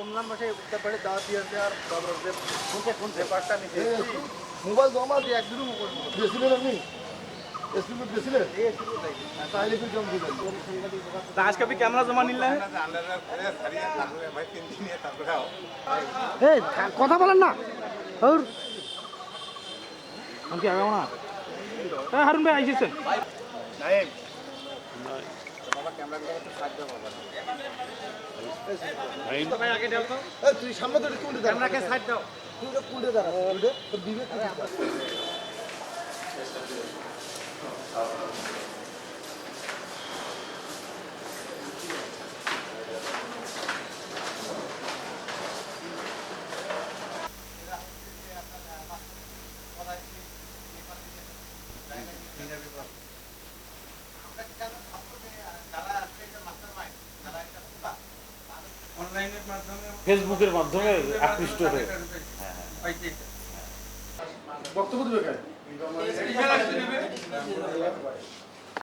তোমরা মাসে উত্তর পাড়ে দাওয়াত দিয়েছে আর বাবরদের শুনতে শুনতে পাঁচটা আমি মোবাইল জমা দিয়ে একদিনও মোবাইল। দিয়েছিলেন আপনি? আজকে আপনি ক্যামেরা জমা নিলেন? কথা বলেন না। ওর আমি কি আগাবো না? হ্যাঁ হারুন ভাই আইসেছেন বাবা ক্যামেরা সাহায্য তুই সামনে একটু উল্টে দাঁড়া। সাইড দাও। তুই একটু উল্টে দাঁড়া তোর বিবেক ফেসবুকের মাধ্যমে আকৃষ্ট হয়ে বক্তব্য দেবে কেন